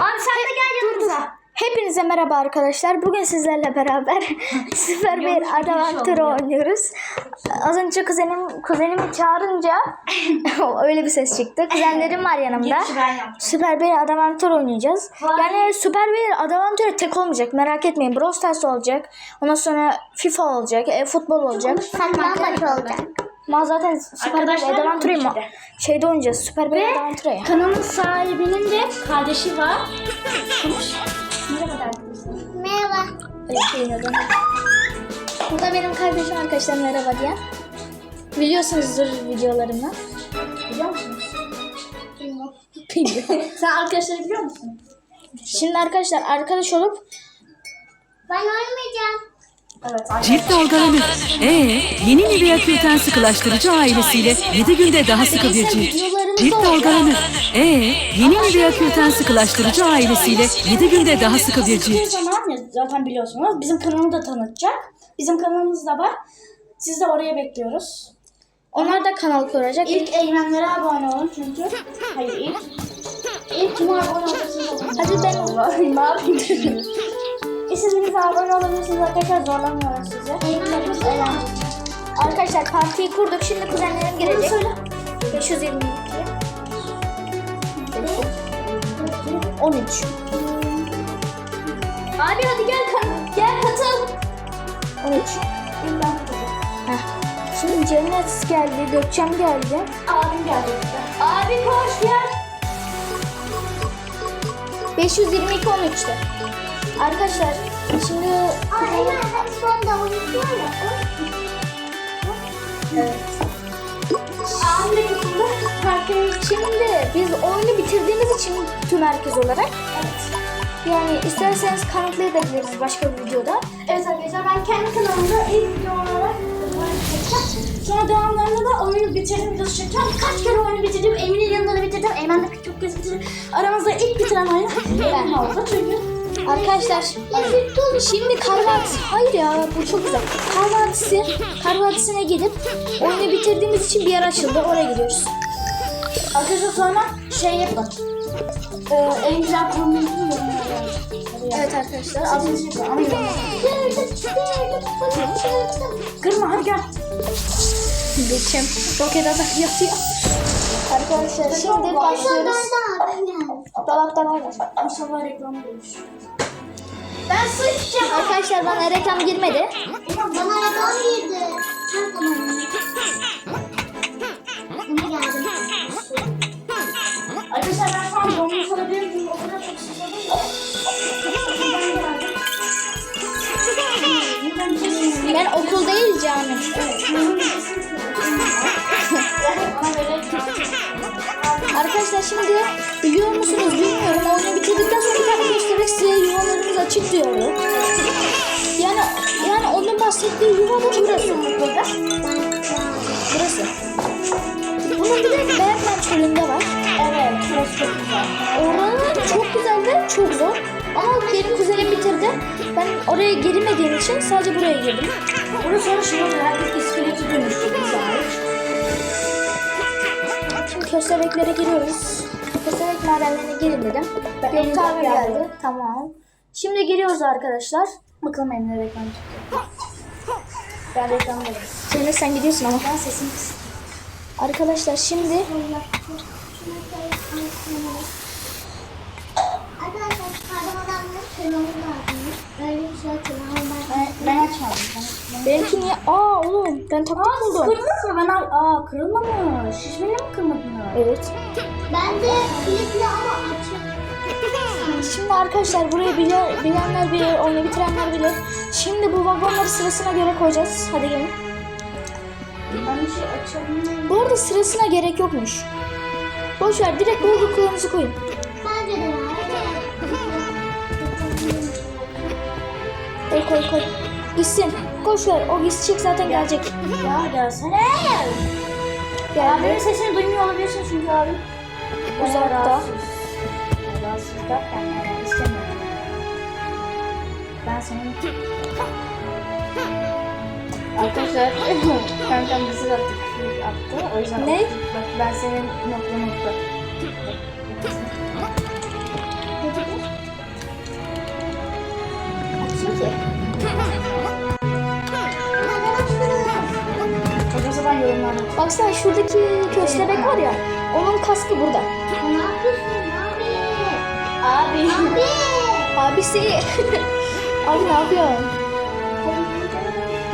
Abi sen de gel yanımıza. Hepinize merhaba arkadaşlar. Bugün sizlerle beraber süper bir ya. oynuyoruz. Az önce kuzenim kuzenimi çağırınca öyle bir ses çıktı. Kuzenlerim var yanımda. Girişi ben yaptım. Süper bir adavantür oynayacağız. Vay. Yani süper bir adavantür tek olmayacak. Merak etmeyin. Brawl Stars olacak. Ondan sonra FIFA olacak. E, futbol olacak. Saklan maçı olacak. Ma zaten süper bir Arkadaşlar adavantürü yok ma- işte. şeyde oynayacağız. Süper bir Ve adavantürü ya. kanalın sahibinin de kardeşi var. Merhaba arkadaşlar. Merhaba. Öyle şeyin adı. Bu da benim kardeşim arkadaşlar merhaba diyen. Biliyorsunuzdur videolarımı. Biliyor musunuz? Sen arkadaşları biliyor musun? Şimdi arkadaşlar arkadaş olup Ben oynamayacağım. Evet. Cilt dalgalanır. Ee, yeni Nivea Kürten sıkılaştırıcı ailesiyle 7 günde daha sıkı bir cilt. Cilt dalgalanır. Ee, yeni Nivea Kürten sıkılaştırıcı ailesiyle 7 günde daha sıkı bir cilt. zaman ya zaten biliyorsunuz. Bizim kanalı da tanıtacak. Bizim kanalımız da var. Siz de oraya bekliyoruz. onlar da kanal kuracak. İlk Eymenlere abone olun çünkü. Hayır ilk. İlk kime abone olursunuz? Hadi ben olayım. ne yapayım? İstediğiniz abone olabilirsiniz arkadaşlar zorlamıyoruz sizi. Arkadaşlar partiyi kurduk. Şimdi kuzenlerim gelecek. söyle. 522 13 Abi hadi gel gel katıl. 13 Heh. Şimdi Cennet geldi, Gökçem geldi. Abim geldi. Abi koş gel. 522 13'te. Arkadaşlar şimdi Aa Eymen hadi son da oynayalım. evet. Herkes- Şimdi biz oyunu bitirdiğimiz için tüm herkes olarak Evet. yani isterseniz kanıtlayabiliriz başka bir videoda. Evet arkadaşlar ben kendi kanalımda ilk video olarak. Sonra devamlarında da oyunu bitirdim videosu çekeceğim. Kaç kere oyunu bitirdim. Emin'in yanında da bitirdim. Eymen de çok kez bitirdim. Aramızda ilk bitiren oyun Emin oldu çünkü. Arkadaşlar şimdi kar vadisi hayır ya bu çok güzel. Kar vadisi kar vadisine gidip oyunu bitirdiğimiz için bir yer açıldı oraya gidiyoruz. Arkadaşlar sonra şey yapalım. Ee, en güzel kombinini. Evet arkadaşlar Az önce. Kırma hadi gel. geçim roket atak yapıyor. Arkadaşlar şimdi başlıyoruz. Dolapta var. Mustafa reklam olmuş. Ben su içeceğim. Arkadaşlar bana reklam girmedi. Bana reklam girdi. Arkadaşlar ben şu an donmuş olabilir miyim? O kadar çok susadım da. Ben okul değil cami. Arkadaşlar şimdi biliyor musunuz bilmiyorum oyunu bitirdikten sonra tane göstererek size yuvalarımız açık diyordu. Yani yani onun bahsettiği yuva da burası. Burası. Bunun bir de Berkman çölünde var. Evet, burası çok güzel. Oralar çok güzel ve çok zor. Ama benim kuzenim bitirdi. Ben oraya girmediğim için sadece buraya girdim. Burası sonra şey oluyor, herkes iskeleti dönüştü. Köstebeklere giriyoruz. Köstebek madenlerine girin dedim. Yok kahve geldi. Tamam. Şimdi giriyoruz arkadaşlar. Bakalım Emre reklam çıkıyor. Ben reklamdayım. Senin sen gidiyorsun ama. Ben sesimi kıs. Arkadaşlar şimdi Bir şey Ben, ben açmadım. Ben, benimki niye? Aa oğlum ben taktik buldum. Kırdınız mı? Ben al... Aa kırılmamış. Şişmeli mi kırmadınız? Evet. Ben de kilitli ama açık. Şimdi arkadaşlar burayı bilir, bilenler bilir, oyunu bitirenler bilir. Şimdi bu vagonları sırasına göre koyacağız. Hadi gelin. Ben bir şey. Bu arada sırasına gerek yokmuş. Boş ver direkt bulduklarınızı koyun. Koy koy koy. Gitsin. Koş ver. O gidecek zaten gelecek. Ya gelsene. Geldi. Abimin sesini duymuyor olabilirsin çünkü abim. Uzakta. Rahatsız. Rahatsız derken yani istemiyorum. Ben senin... Arkadaşlar kankam bizi attı, attı. O yüzden Ne? Bak ben senin nokta nokta. Çocuğum zaten. Baksana şuradaki köstebek var ya. Onun kaskı burada. Ne yapıyorsun abi? Abi. Abi. Abisi. abi ne yapıyorsun?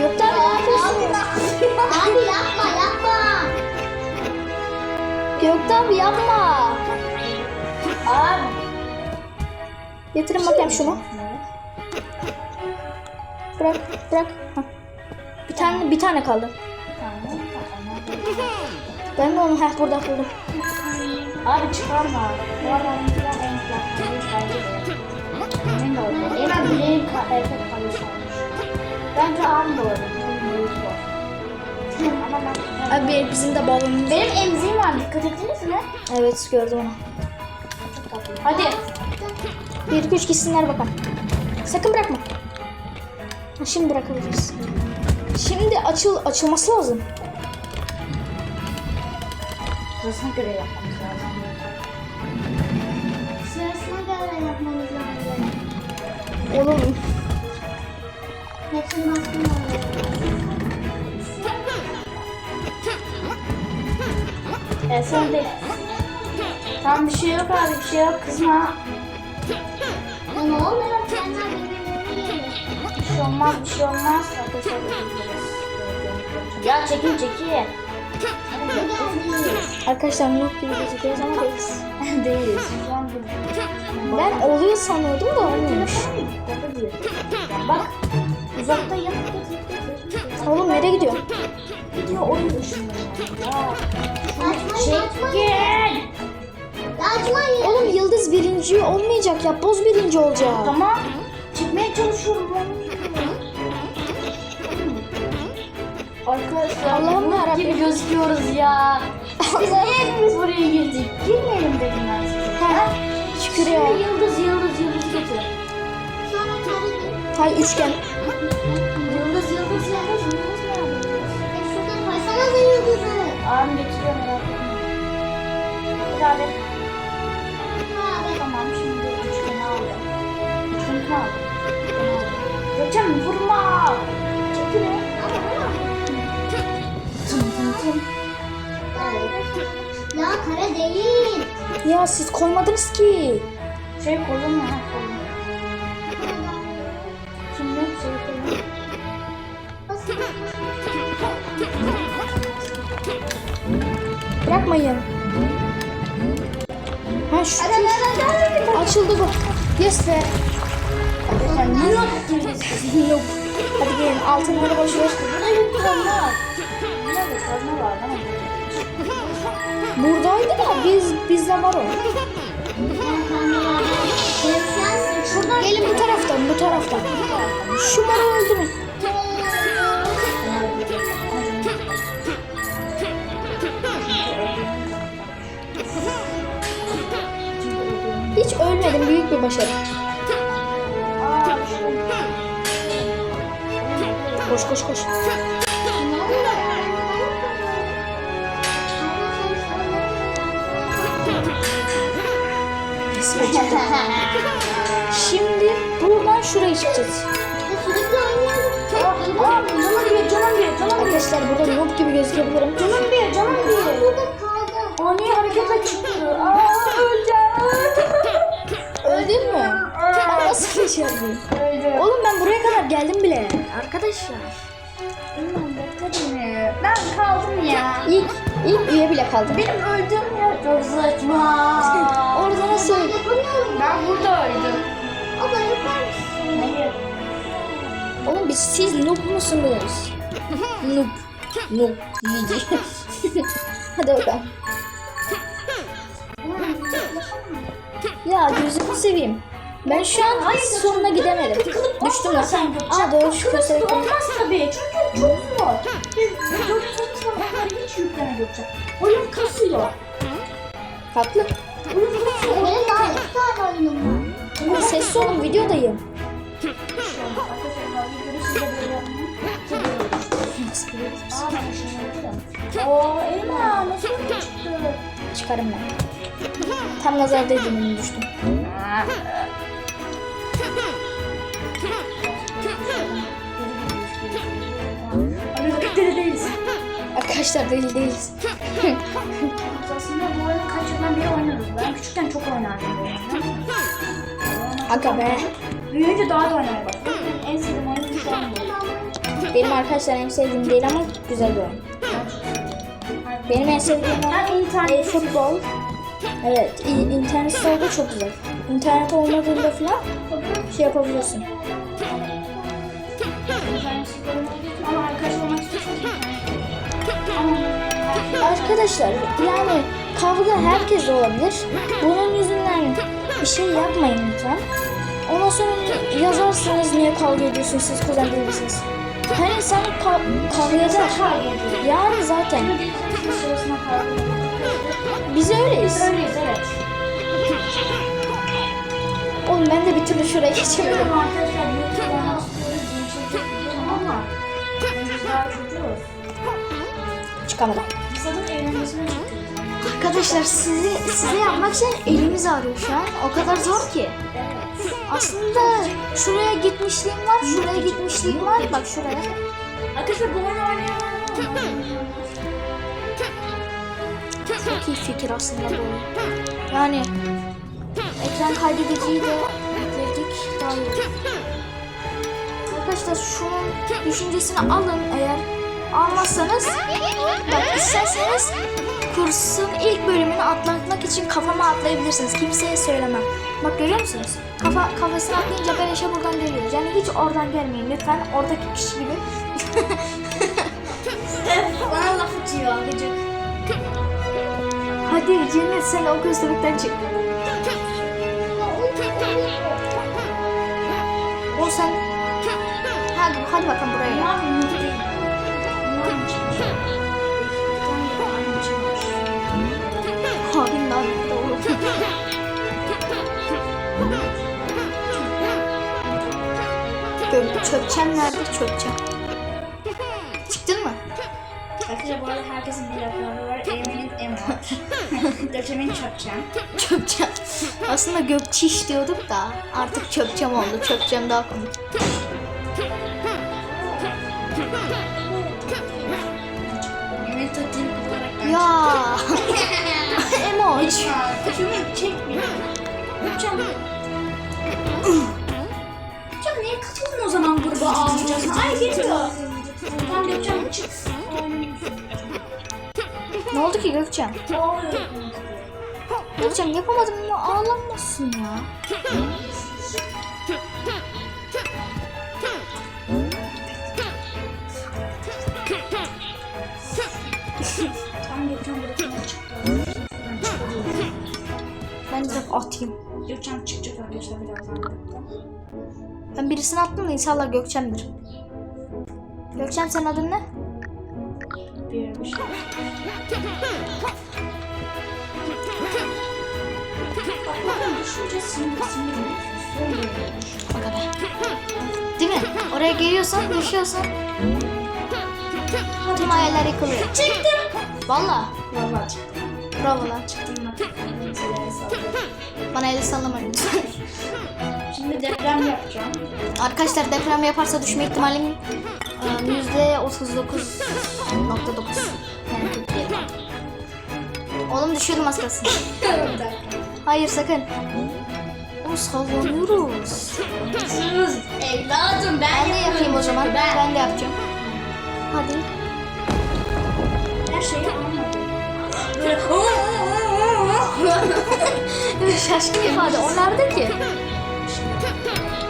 Yok da abi ne yapıyorsun? Abi yapma yapma. Gökte abi yapma. Abi. Getirin bakayım şunu. Bırak, bırak. Hah. Bir tane, bir tane kaldı. Ben de onu heh burada buldum. Abi çıkarma. Bu adamın en kulaklığı kaybediyor. Emin de oldu. Eymen bileğin ka- erkek almış. Bence abi doğru. Ama ben... Abi bizim de balonumuz. Benim emziğim var. Dikkat ettiniz mi? Evet gördüm onu. Hadi. Bir iki üç gitsinler bakalım. Sakın bırakma. Şimdi bırakabiliriz. Şimdi açıl açılması lazım. Sırasına göre yapmamız lazım. Sırasına göre yapmamız lazım. Oğlum Hepsini oraya. E sen de. Tamam bir şey yok abi bir şey yok kızma. Ne oluyor? Şey olmaz bir şey olmaz. Dileriz. Ya çekin çekin. Arkadaşlar noob gibi gözüküyoruz ama değiliz. Değiliz. Ben oluyor sanıyordum da olmuyormuş. Bak uzakta yanıp Oğlum nereye gidiyor? gidiyor oyun dışında. Açmayın açmayın. Açmayın. Oğlum Yıldız birinci olmayacak ya. Boz birinci olacak. Tamam. Çekmeye çalışıyorum. Arkadaşlar Allah'ım yarabbim. gibi gözüküyoruz ya. Biz niye hepimiz buraya girdik? Girmeyelim dedim ben size. Ha, şükür ya. Şimdi yıldız yıldız yıldız getir. Hay üçgen. Yıldız yıldız yıldız yıldız nerede? E şurada koysana da yıldızı. Abim getiriyor merak etme. Abi. Tamam şimdi üçgeni aldım. Üçgeni aldım. Gökçen vurma. Çekil. Tım. Ya kare değil. Ya siz koymadınız ki. Şey koydum ya. Şimdi şey koydum. Bırakmayın. Ha şu açıldı bu. Yes be. Gibi. Yok. Hadi gelin altınları boş ver. Burada yok kazma var ama. Buradaydı da biz bizde var o. Gelin bu taraftan bu taraftan. Şu mora öldü mü? Hiç ölmedim büyük bir başarı. Aa şu. Koş Şimdi buradan şuraya çıkacağız. Aa canım bir canım bir canım bir. Arkadaşlar burada noob gibi gözükebilirim. Canım bir canım bir. Kaldı. Ani hareketle çıktı. Aa öleceğim. Öldün mü? Aa, nasıl? Öldüm. Oğlum ben buraya kadar geldim bile. Arkadaşlar. Bilmem bekle beni. Ben kaldım ya. İlk, ilk üye bile kaldım. Benim öldüğüm yer çok saçma. Orada nasıl? Yapamıyorum. Ben burada öldüm. Abla yapar mısın? Hayır. Oğlum biz siz noob musunuz? noob. Noob. Hadi bakalım. Ya gözünü seveyim. Ben şu an sonuna gidemedim. Düştüm lan. Aa doğru şu köstebek. Olmaz tabii çünkü çok zor. Hiç yükleme götüreceğim. Oyun kasıyor. Haklı. Oyun kasıyor. Benim daha iki tane oyunum var. Oğlum sessiz olun videodayım. Oo Eyma nasıl çıktı? Çıkarım ben. Tam nazar değdiğimi düştüm. Arkadaşlar değil değiliz. Aslında bu oyunu kaç yıldan beri oynuyoruz. Ben küçükken çok oynardım. Aga be. Büyüyünce daha da oynamaya başladım. Benim en sevdiğim oyun şu an bu. Benim arkadaşlar en sevdiğim değil ama güzel bir oyun. Benim en sevdiğim oyun internet e, futbol. Evet, internet sitede çok güzel. İnternet olmadığında falan şey yapabiliyorsun. Arkadaşlar yani kavga herkes olabilir. Bunun yüzünden bir şey yapmayın lütfen. Ondan sonra yazarsınız niye kavga ediyorsunuz siz kuzen değil misiniz? Her insan ka- kavga eder. Yani zaten biz öyleyiz. Öyleyiz evet. Oğlum ben de bir türlü şuraya geçemedim. Bilmiyorum arkadaşlar YouTube'dan ama çıkıyoruz. Arkadaşlar sizi size yapmak için elimiz ağrıyor şu an. O kadar zor ki. Aslında şuraya gitmişliğim var, şuraya gitmişliğim var. Bak şuraya. Arkadaşlar bu oyunu oynayanlar Çok iyi fikir aslında bu. oyun. Yani ekran kaydediciyi de ekledik daha iyi. Arkadaşlar şunun düşüncesini alın eğer almazsanız bak isterseniz kursun ilk bölümünü atlatmak için kafama atlayabilirsiniz. Kimseye söylemem. Bak görüyor musunuz? Kafa kafasına atlayınca Beleş'e buradan geliyoruz. Yani hiç oradan gelmeyin lütfen. Oradaki kişi gibi. Bana laf atıyor gıcık. Hadi Cennet sen o köstebekten çık. O sen... Hadi, hadi bakalım buraya Gök çöpçen nerede çöpçen? Çıktın mı? Arkadaşlar bu arada herkesin bir lafları var. Emin'in em var. Dökemin çöpçem. Çöpçen. Aslında gökçiş diyorduk da artık çöpçem oldu. Çöpçem daha komik. Emin olarak ben Ya. Emoç. Şunu çekmiyor. Gökçen. O zaman gruba ağlayacağız? Ay geliyor. Tamam Gökçen çık. Ne oldu ki Gökçen? Gökçen yapamadım mı? Ağlanmasın ya. Ben direkt atayım. Gökçen çıkacak arkadaşlar birazdan. Ben birisini attım da inşallah Gökçem'dir. Gökçem senin adın ne? Bir bir şey. Düşünce sinir sinir. O kadar. Değil mi? Oraya geliyorsan, düşüyorsan tüm hayaller yıkılıyor. Çıktım. Valla. Valla çıktım. Bravo lan. Çıktım. Bana el sallama lütfen. Şimdi deprem yapacağım. Arkadaşlar deprem yaparsa düşme ihtimalim e, yüzde otuz dokuz nokta dokuz. Oğlum düşüyordum az kalsın. Hayır sakın. O sallanıyoruz. Evladım ben, Ben de yapayım o zaman. Ben, Ben de yapacağım. Hadi. her şeyi. Böyle şaşkın ifade. O nerede ki?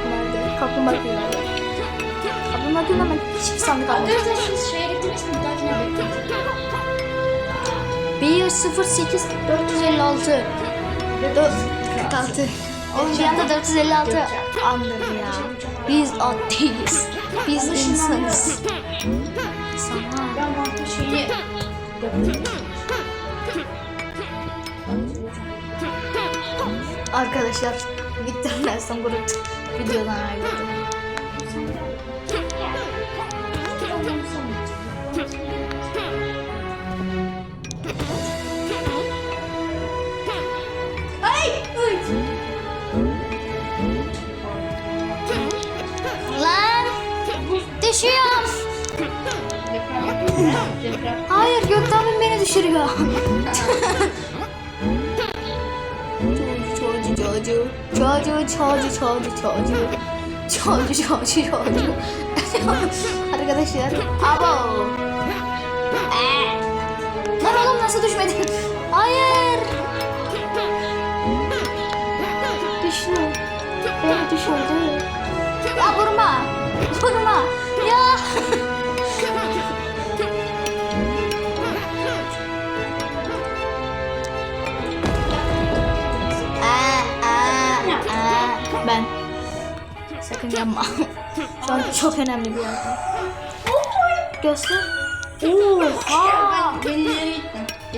Nerede? Kaplumbağa köyü. Kaplumbağa köyünden ben hiçbir sandık almadım. Arkadaşlar siz şeye gittiniz mi? Bir dahakine bekleyeceğim. 108 456 4 46 Oğlum bir anda 456 anladım ya. Biz at değiliz. Biz insanız. Sana. Ben bu şeyi Arkadaşlar Victor Nelson grup videodan ayrıldı. Ay! Ay! Lan düşüyorum. Hayır Gökten beni düşürüyor. 就敲就敲就敲就敲就敲就敲就敲就，哎呀，他这个他写的阿宝。Sakın yapma. Şu an çok önemli bir yerde. Göster. Oha.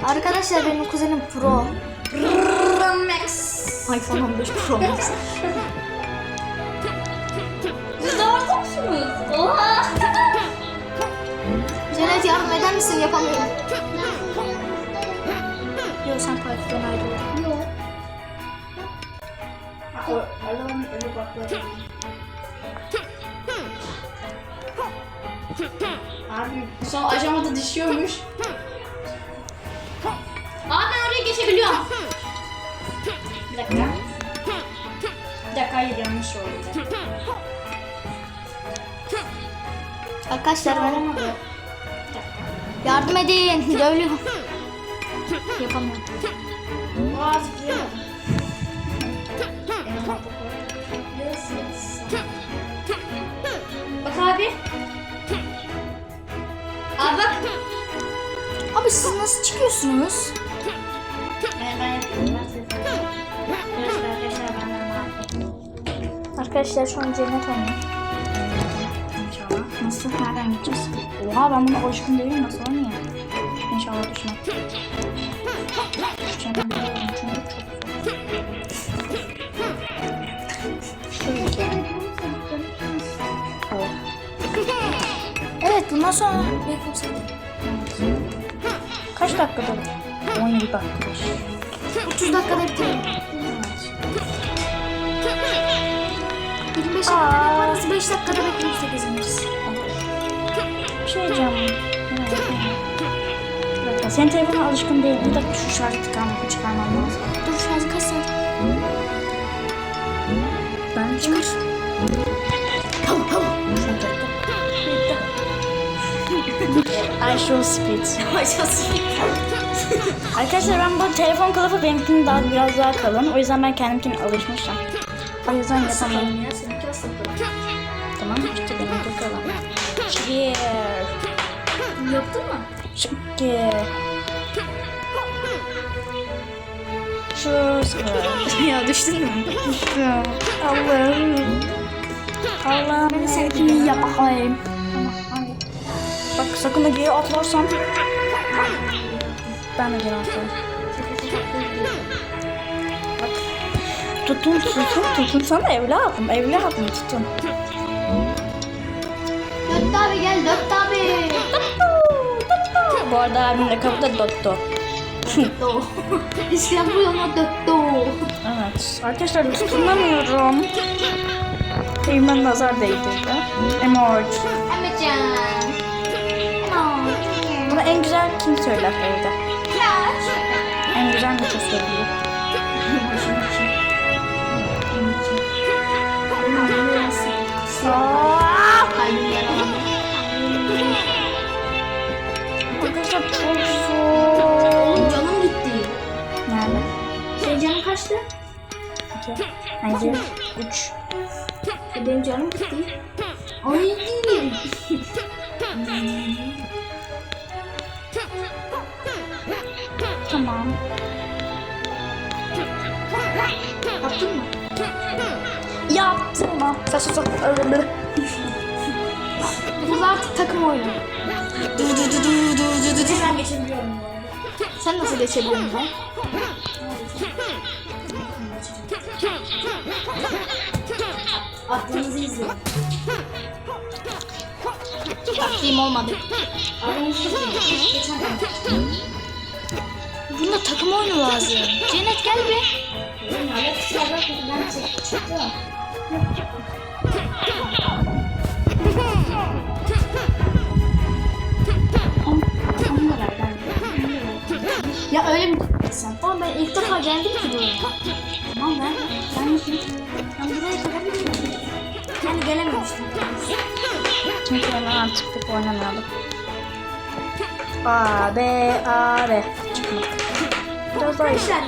Arkadaşlar benim kuzenim pro. Max. iPhone 15 Pro Max. Siz de orada mısınız? Oha. Cennet yardım eder misin? Yapamıyorum. Yok sen partiden ayrıl. Allah'ım öyle bakları. Abi son aşamada düşüyormuş. Aa ben oraya geçebiliyorum. Bir dakika. Bir dakika hayır yanlış oldu. Arkadaşlar ben Olamadı. Yardım edin. Dövülüyorum. Yapamıyorum. Yes, yes. Bak abi. Aa bak. Abi siz nasıl çıkıyorsunuz? Arkadaşlar şu an cennet oynuyor. İnşallah. Nasıl? Nereden gideceğiz? Oha ben buna alışkın değilim. Nasıl oynayayım? İnşallah düşmem. Düşeceğim bundan sonra Beykoz seni. Kaç dakikada? 17 dakika. 30 dakikada bitirelim. 25 dakikada yaparız, 5 dakikada bekleyip de kazanırız. Bir şey diyeceğim. Bir dakika. Senin alışkın değil. Bir dakika şu şarjı tıkanmak çıkarmam lazım. I show speed. Arkadaşlar ben bu telefon kılıfı benimkinin daha biraz daha kalın. O yüzden ben kendimkine alışmışım. O yüzden yapamam. ya seninki asıl. Tamam işte benimki kalın. Yaptın mı? Cheer. Şu ya düştün mü? Allah'ım. Allah'ım. Ben seninkini yapayım. Sakın da geri atlarsan. Ben de geri atlarım. Tutun tutun tutun sana evladım evladım tutun. Dört abi gel dört abi. Bu arada abim de kapıda Dotto. Do. İşte bu yana dört do. Evet. Arkadaşlar tutunamıyorum. Elimden nazar değdirdi. Emoji. Emrecan. En güzel kim söyler evde? En güzel ne söylüyor? Arkadaşlar çok zor. Oğlum canım gitti. Nerede? Senin canın kaçtı? Hayır. Üç. Benim canım gitti. Ay Tamam. Yaptın mı? Yaptım ama. Saçma sapan öyle Biz artık takım oyunu. Dur dur dur dur dur dur dur. Hemen geçebiliyorum bu arada. Sen nasıl geçebiliyorsun lan? Aklınızı izleyin. Aklım olmadı. Aklım olmadı. Geçen Bunda takım oyunu lazım. Cennet gel be. Ya öyle mi sen? Ama ben ilk defa geldim ki buraya. Tamam ben. Ben. Ben buraya kadar bilmiyorum. Yani gelememiştim. Çünkü ben artık pek oynamıyordum. A, B, A, B. Biraz daha. Arkadaşlar.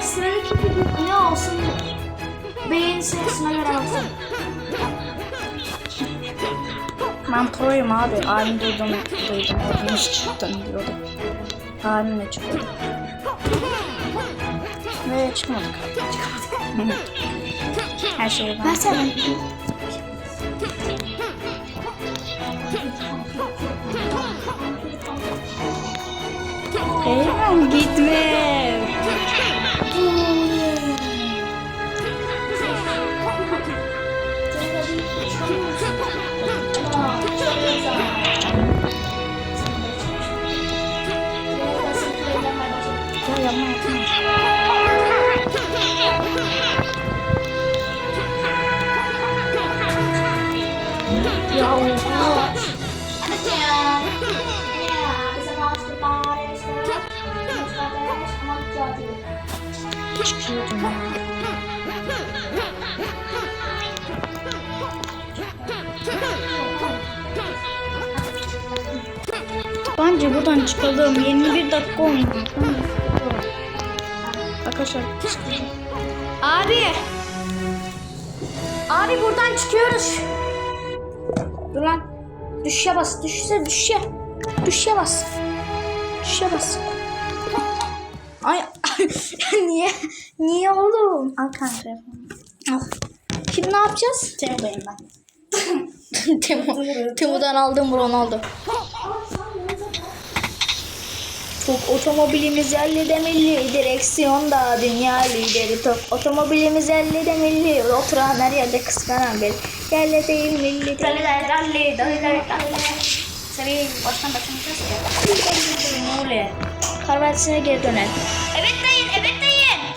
Sıradaki video ne olsun? Beğeni sayısına göre olsun. Ben proyum abi. Abim duydum, duydum. Abim hiç çıktım diyordu. Abimle çıkıyordu. Ve çıkmadık. Her şeyi ben. Versene. Eyvah gitme. Ya yapma yapma. Çıkıyordum ya. Bence buradan çıkalım. 21 dakika olmuş. Arkadaşlar. Abi. Abi buradan çıkıyoruz. Dur lan. Düşüşe bas. Düşüşe düşüşe. Düşüşe bas. Düşüşe bas. Niye? Niye oğlum? Al kanka. Al. Şimdi ne yapacağız? Temudayım ben. Temu, Temu'dan aldım Ronaldo. Çok otomobilimiz 50 demirli, direksiyonda dünya lideri top. Otomobilimiz 50 demirli, oturan her yerde kıskanan bir. Yerle değil milli. Tabii baştan başlamayacağız ya. Ne oluyor? Karvatisine geri dönelim. Evet.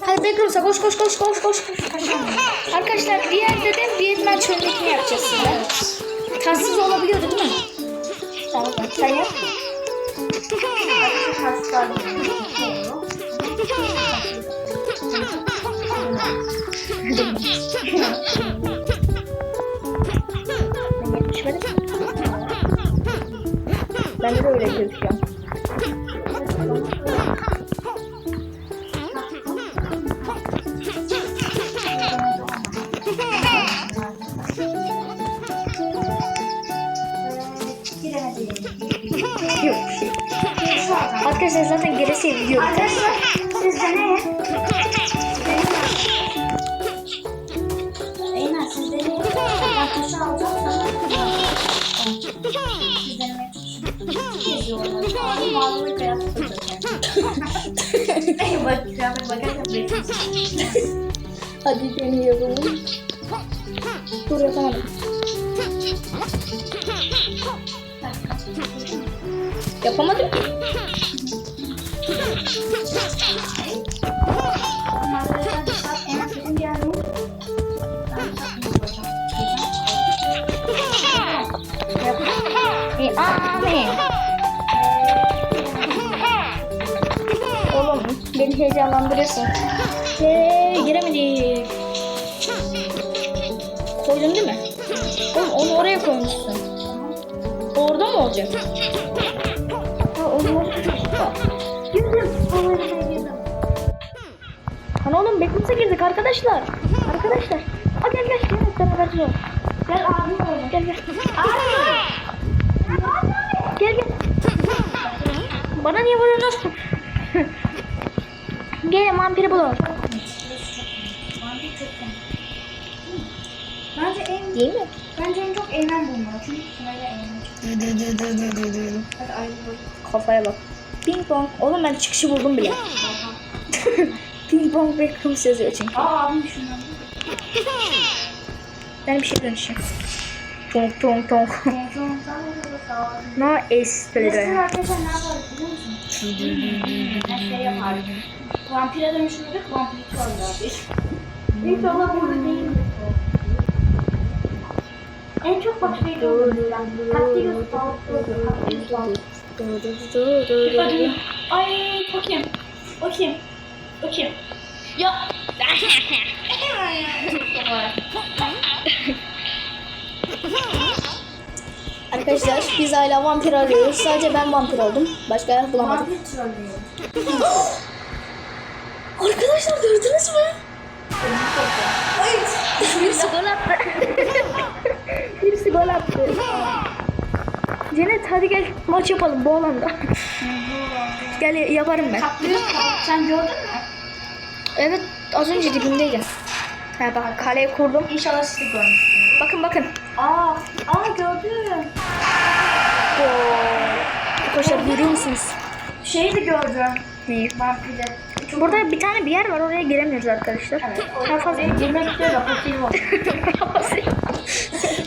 Hadi Backrooms'a koş koş koş koş koş. Arkadaşlar diğer dedim Vietnam çölündekini yapacağız şimdi. Tatsız olabiliyordu değil mi? Tamam sen yap. Ben Ben de öyle gözüküyorum. Yok bir şey. Arkadaşlar zaten gerisi video biter. Hadi deneyelim. Dur yapamadım. Yapamadım ki. Heyecanlandırıyorsun. Hey, giremedik. Koydun değil mi? Oğlum onu oraya koymuşsun. Orada mı olacak? Ha, onu oraya Girdim. Hani oğlum Backrooms'a girdik arkadaşlar. Arkadaşlar. Aa gel gel gel beraber gidelim. Gel koydum. Gel gel. Gel gel. Bana niye vuruyorsun? Gel vampiri bulalım. Bence en Değil mi? Bence en çok Eymen bulmalı. Çünkü sırayla çıktı. Hadi ayrı. Kafaya bak. Ping pong. Oğlum ben çıkışı buldum bile. Ping Bing bong Beckhams yazıyor çünkü. Aa abim şundan. Ben bir şey dönüşeyim. Tonk tonk tonk. No es söylüyorum. arkadaşlar ne yapardık biliyor musun? Her şey yapardık. Vampire dönüştürdük, vampir oynardık. İnşallah burada değildir. En çok bak şey sağlıklı oluyor. Kaktüs sağlıklı. Hadi. Ay o kim? O kim? O kim? Ya. Arkadaşlar biz hala vampir arıyoruz. Sadece ben vampir oldum. Başka bulamadım. Vampir trollüyor. Arkadaşlar gördünüz mü? Birisi gol attı. Birisi gol attı. Cennet hadi gel maç yapalım bu alanda. gel yaparım ben. Sen gördün mü? Evet az önce dibimdeydim. Ha bak kaleyi kurdum. İnşallah siz de görmüşsünüz. Bakın bakın. Aa, aa gördüm. Arkadaşlar görüyor musunuz? Şeyi de gördüm. Neyi? Burada bir tane bir yer var oraya giremiyoruz arkadaşlar. Evet. Daha fazla girmek da fosil var.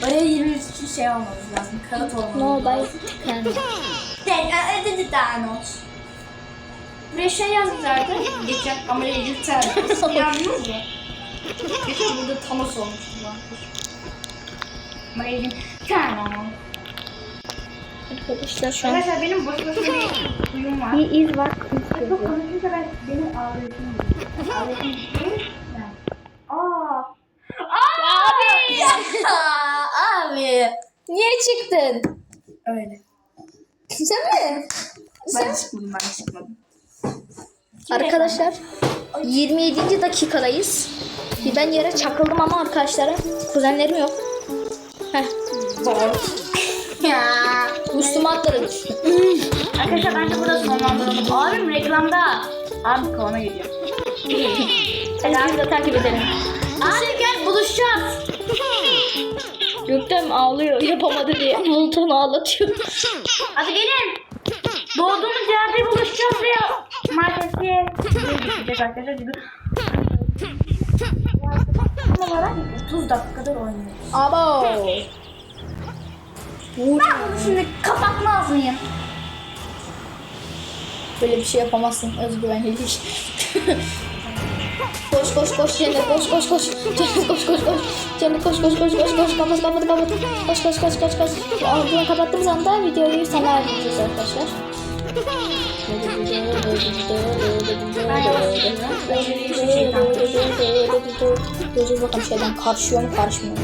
Oraya girmek için şey olmamız lazım. Kağıt olmamız No lazım. Then I did Thanos. Buraya şey yazmışlardı. Geçen Amerika'yı Thanos. İnandınız mı? Geçen burada Thanos olmuştu vampir. Amerika'yı Thanos. Arkadaşlar şu an Arkadaşlar benim boş boşuna bir huyum var. bir iz var. Çok konuşunca ben beni. Ben. Aa. Abi. Abi. Niye çıktın? Öyle. Sen mi? Ben çıkmadım ben çıkmadım. Arkadaşlar 27. dakikadayız. Ben yere çakıldım ama arkadaşlara kuzenlerim yok. Heh. Ya. Üstüme atladı. Arkadaşlar bence burada sonlandıralım. Abim reklamda. Abi kovana gidiyor. Hadi de takip edelim. Abi gel buluşacağız. Göktem ağlıyor yapamadı diye. Bulutunu ağlatıyor. Hadi gelin. Doğduğumuz yerde buluşacağız ya. Marketiye. Gideceğiz arkadaşlar çünkü. Tam olarak 30 dakikadır oynuyoruz. Abo. Ben bunu şimdi kapatmaz mıyım? Böyle bir şey yapamazsın özgüvenlilik. koş koş koş Cennet koş koş koş. Cennet koş koş koş. Cennet koş koş koş koş koş. Kapat kapat kapat. Koş koş koş koş koş. Bunu kapattığımız anda videoyu sona erdireceğiz arkadaşlar. Göreceğiz bakalım şeyden karşıyor mu karşımıyor mu?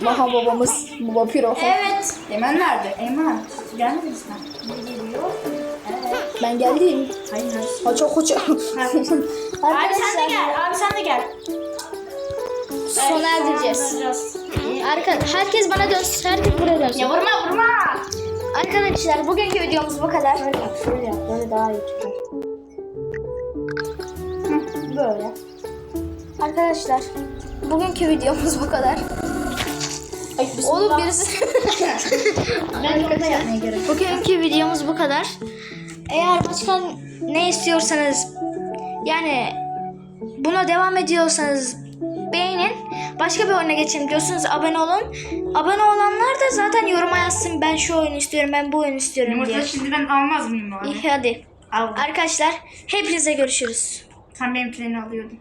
Maha babamız baba piro. Evet. Emen nerede? Emen. Gelmedin sen. Geliyor? Evet. Ben geldim. Hayır. hayır. Hoça hoça. Abi sen de gel. Abi sen de gel. sona erdireceğiz. Arka, herkes bana dönsün. Herkes buraya dönsün. Ya vurma vurma. Arkadaşlar bugünkü videomuz bu kadar. Şöyle yap, şöyle yap. Böyle daha iyi çıkar. Böyle. Arkadaşlar bugünkü videomuz bu kadar. Ay, Oğlum birisi... Ben onu yapmaya gerek. bugünkü videomuz bu kadar. Eğer başka ne istiyorsanız yani buna devam ediyorsanız beğenin. Başka bir oyuna geçelim diyorsunuz abone olun. Abone olanlar da zaten yoruma yazsın ben şu oyunu istiyorum ben bu oyunu istiyorum diye. Yumurta şimdi ben almaz mıyım bari? İyi hadi. Aldım. Arkadaşlar hepinize görüşürüz. Sen benim treni alıyordun.